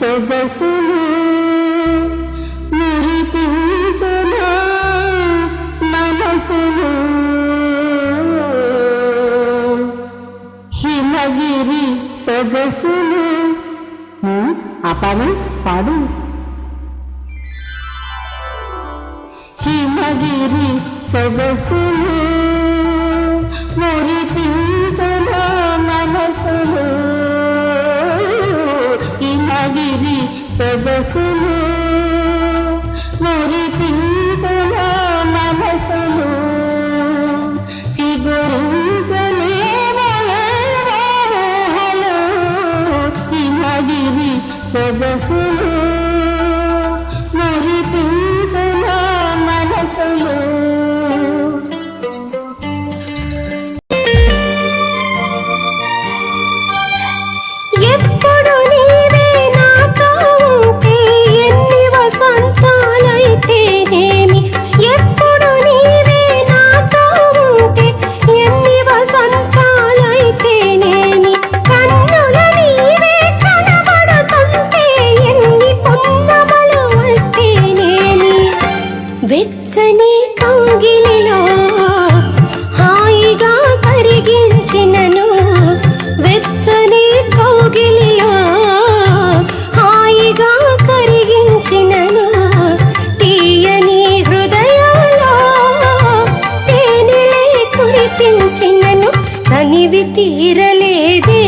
సొగసులు మురిపించునా మనసులు. హిమగిరి సొగసులు. హ్మ్, పాడు. హిమగిరి సొగసులు మురిపించన సొగసులు మురిపించన మనసులు చిగురించలే మనోహలు హిమగిరి సొగసులు ఆశించినను తనివి తీరలేదే.